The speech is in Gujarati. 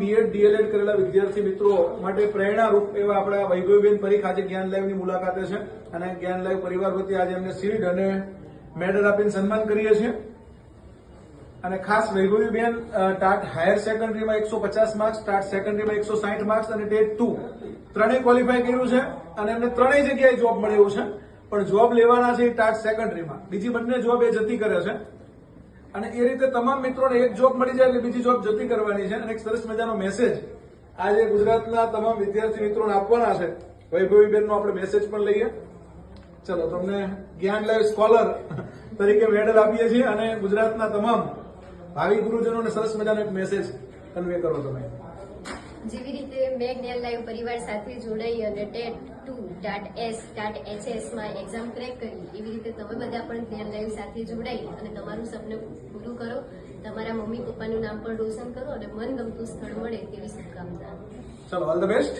બીએડ ડીએલએડ કરેલા વિદ્યાર્થી મિત્રો માટે પ્રેરણારૂપ એવા આપણા વૈભવીબેન પરીખ આજે જ્ઞાન લાઈવની મુલાકાતે છે. અને જ્ઞાન લાઈવ પરિવાર વતી આજે એમને શિલ્ડ અને મેડલ આપીને સન્માન કરીએ છીએ. અને ખાસ વૈભવીબેન ટાટ હાયર સેકન્ડરીમાં એકસો પચાસ માર્ક્સ ટાટ સેકન્ડરીમાં એકસો સાઠ માર્ક્સ અને ટેટ ટુ. ત્રણેય ક્વોલિફાય કર્યું છે અને એમને ત્રણેય જગ્યાએ જોબ મળે એવું છે. પણ જોબ લેવાના છે ટાટ સેકન્ડરીમાં બીજી બંને જોબ એ જતી કરે છે. અને એ રીતે તમામ મિત્રોને એક જોબ મળી જાય એટલે બીજી જોબ જતી કરવાની છે અને એક સરસ મજાનો મેસેજ આજે ગુજરાતના તમામ વિદ્યાર્થી મિત્રોને આપવાના છે. વૈભવીબેનનો આપણે મેસેજ પણ લઈએ. ચલો તમને જ્ઞાન લાઈવ સ્કોલર તરીકે મેડલ આપીએ છીએ અને ગુજરાતના તમામ ભાવિ ગુરુજનોને સરસ મજાનો એક મેસેજ કન્વે કરો તમે. મેં જ્ઞાન લાઈવ પરિવાર સાથે જોડાઈ અને TET two TAT S TAT એચએસમાં exam crack કરી. એવી રીતે તમે બધા પણ જ્ઞાન લાઈવ સાથે જોડાઈ અને તમારું સપનું પૂરું કરો. તમારા મમ્મી પપ્પાનું નામ પણ રોશન કરો અને મનગમતું સ્થળ મળે તેવી શુભકામના. ચલો ઓલ ધ બેસ્ટ